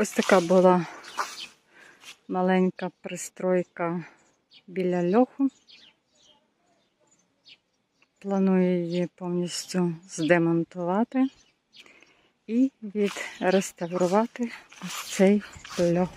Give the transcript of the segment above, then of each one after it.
Ось така була маленька пристройка біля льоху. Планую її повністю здемонтувати і відреставрувати ось цей льох.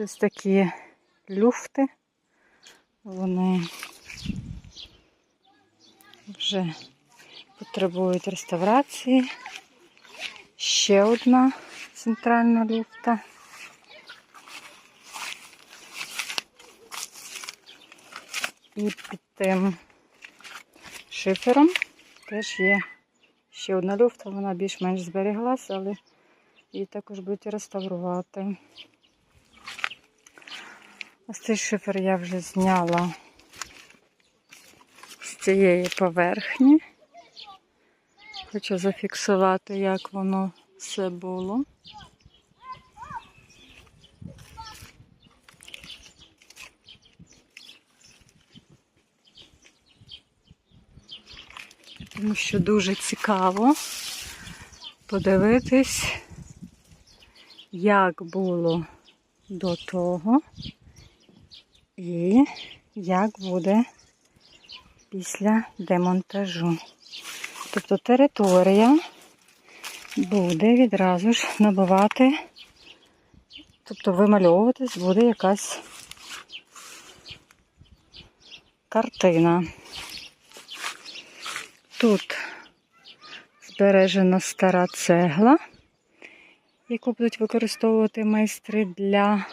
Ось такі люфти. Вони вже потребують реставрації. Ще одна центральна люфта. І під тим шифером теж є ще одна люфта, вона більш-менш зберіглася, але її також будуть реставрувати. Ось цей шифер я вже зняла з цієї поверхні. Хочу зафіксувати, як воно все було. Тому що дуже цікаво подивитись, як було до того і як буде після демонтажу. Тобто територія буде відразу ж набувати, тобто вимальовуватись буде якась картина. Тут збережена стара цегла, яку будуть використовувати майстри для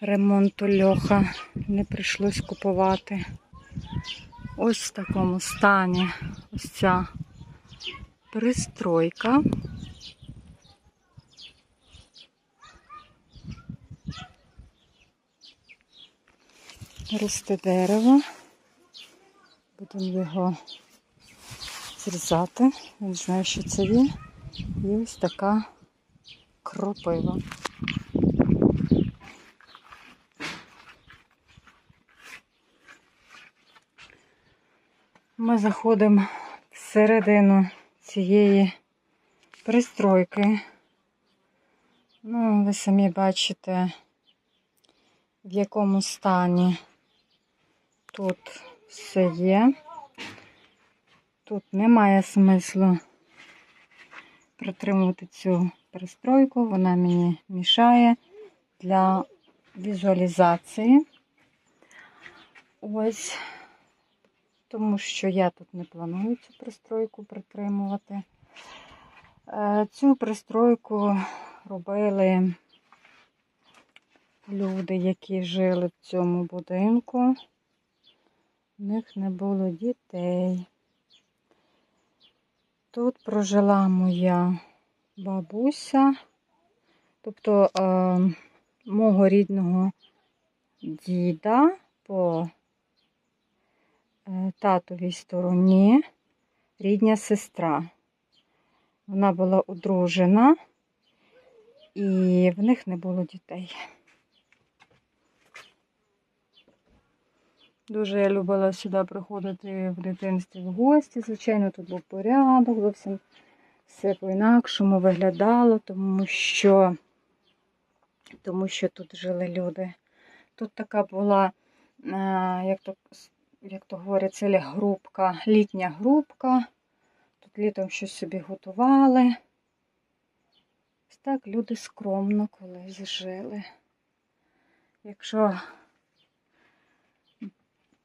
ремонту льоха. Не прийшлось купувати. Ось в такому стані ось ця пристройка. Росте дерево. Будемо його зрізати. Не знаю, що це є. І ось така кропива. Ми заходимо всередину цієї пристройки. Ну, ви самі бачите, в якому стані тут все є. Тут немає смислу притримувати цю пристройку, вона мені мішає для візуалізації. Ось тому що я тут не планую цю пристройку притримувати. Е, Цю пристройку робили люди, які жили в цьому будинку. У них не було дітей. Тут прожила моя бабуся, тобто е, мого рідного діда по татовій стороні рідня сестра. Вона була одружена і в них не було дітей. Дуже я любила сюди приходити в дитинстві в гості. Звичайно, тут був порядок, зовсім все по-інакшому виглядало, тому що, тому що тут жили люди. Тут така була, е, як то як то говорять, це групка, літня групка. Тут літом щось собі готували. Ось так люди скромно колись жили. Якщо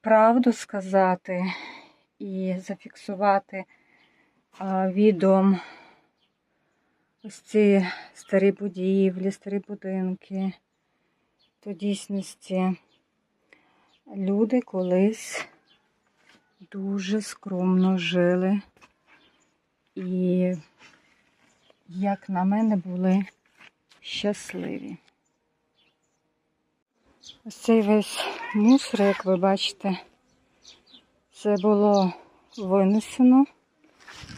правду сказати і зафіксувати відом ось ці старі будівлі, старі будинки, то дійсності люди колись дуже скромно жили і, як на мене, були щасливі. Ось цей весь мусор, як ви бачите, це було винесено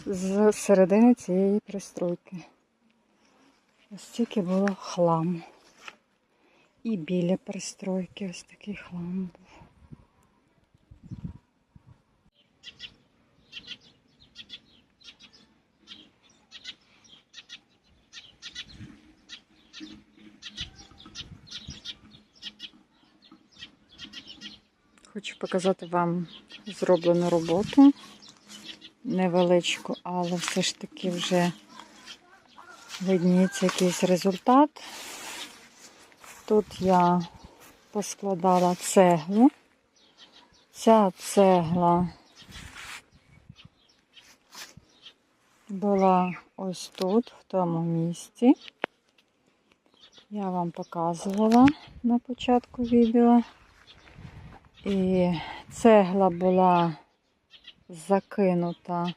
з середини цієї пристройки. Ось тільки було хлам. І біля пристройки ось такий хлам був. Хочу показати вам зроблену роботу. Невеличку, але все ж таки вже видніється якийсь результат. Тут я поскладала цеглу. Ця цегла була ось тут, в тому місці. Я вам показувала на початку відео. І цегла була закинута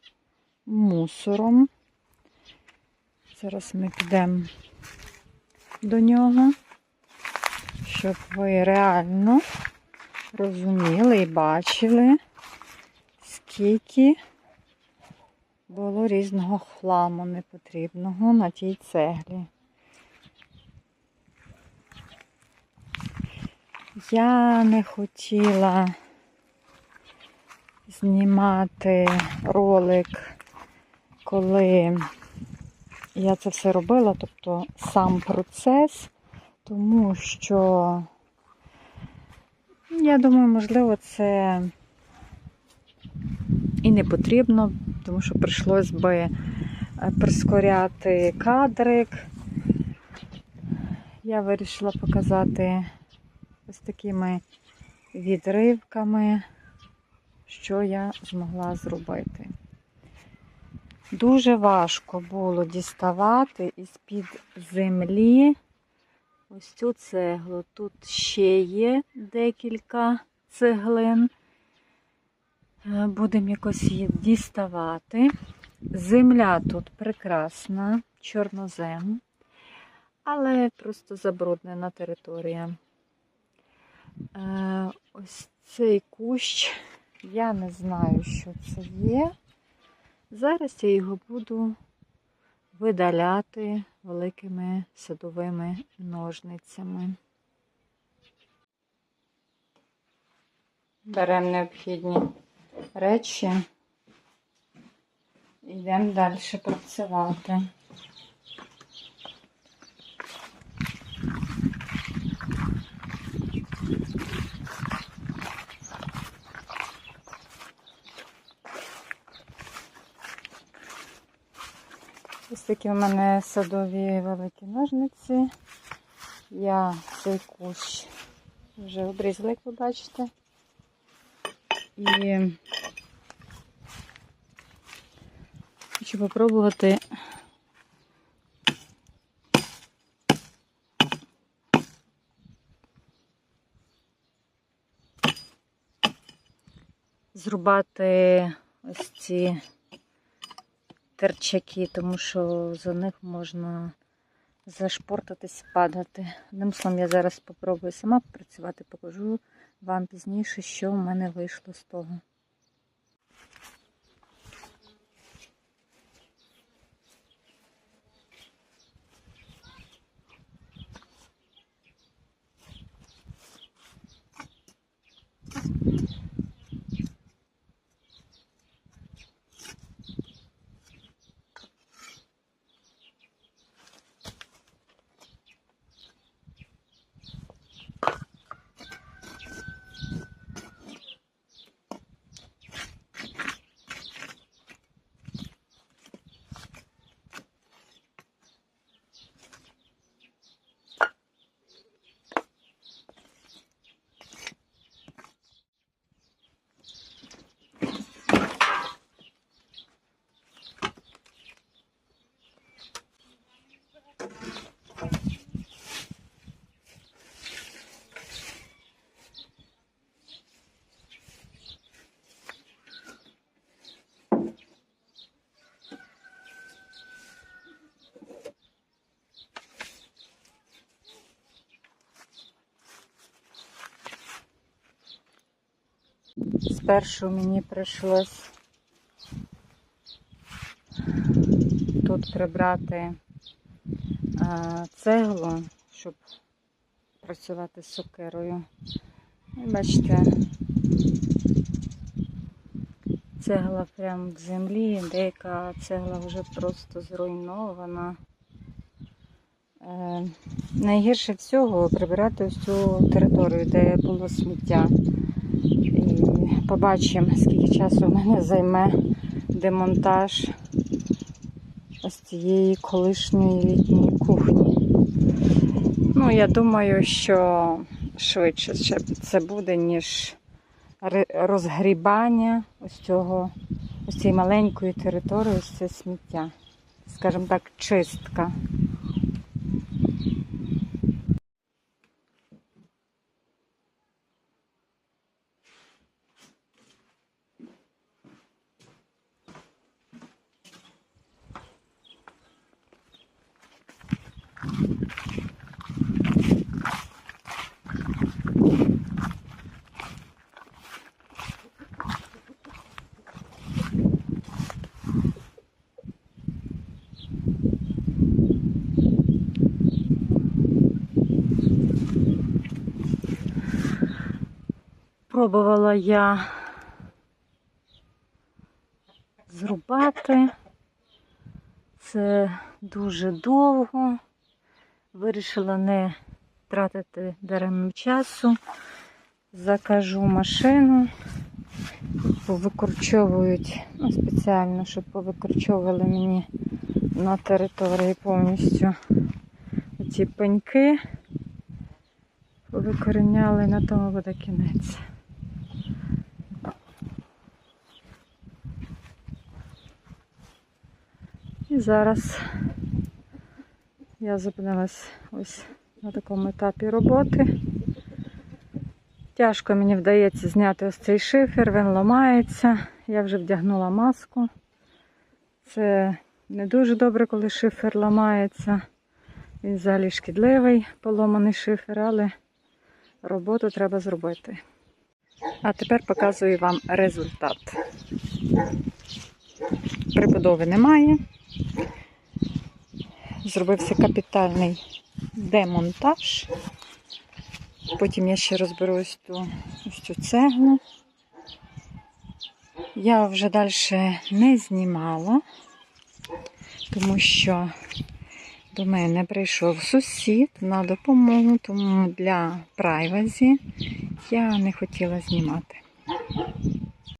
мусором. Зараз ми підемо до нього, щоб ви реально розуміли і бачили, скільки було різного хламу непотрібного на тій цеглі. Я не хотіла знімати ролик, коли я це все робила, тобто сам процес, тому що, я думаю, можливо, це і не потрібно, тому що прийшлось би прискоряти кадрик. Я вирішила показати ось такими відривками, що я змогла зробити. Дуже важко було діставати із-під землі ось цю цеглу. Тут ще є декілька цеглин. Е, Будемо якось її діставати. Земля тут прекрасна, чорнозем, але просто забруднена територія. Е, Ось цей кущ, я не знаю, що це є. Зараз я його буду видаляти великими садовими ножницями. Беремо необхідні речі, йдемо далі працювати. Ось такі в мене садові великі ножниці. Я цей кущ вже обрізала, як ви бачите. І хочу попробувати зрубати ось ці терчаки, тому що за них можна зашпортатись, падати. Одним словом, я зараз спробую сама попрацювати, покажу вам пізніше, що в мене вийшло з того. Спершу мені прийшлось тут прибрати цеглу, щоб працювати з сокирою. І бачите, цегла прямо в землі, деяка цегла вже просто зруйнована. Е, найгірше всього прибирати ось цю територію, де було сміття. Побачимо, скільки часу в мене займе демонтаж ось цієї колишньої літньої кухні. Ну, я думаю, що швидше це буде, ніж розгрібання ось цього, ось цієї маленької території, ось це сміття. Скажімо так, чистка. Пробувала я зрубати. Це дуже довго. Вирішила не тратити даремно часу. Закажу машину. Повикорчовують ну, спеціально, щоб повикорчовували мені на території повністю ці пеньки. Повикореняли, на тому буде кінець. І зараз я зупинилась ось на такому етапі роботи. Тяжко мені вдається зняти ось цей шифер, він ламається. Я вже вдягнула маску. Це не дуже добре, коли шифер ламається. Він взагалі шкідливий, поломаний шифер, але роботу треба зробити. А тепер показую вам результат. Прибудови немає. Зробився капітальний демонтаж. Потім я ще розберу ту, цю цеглу. Я вже далі не знімала, тому що до мене прийшов сусід на допомогу, тому для прайвазі я не хотіла знімати.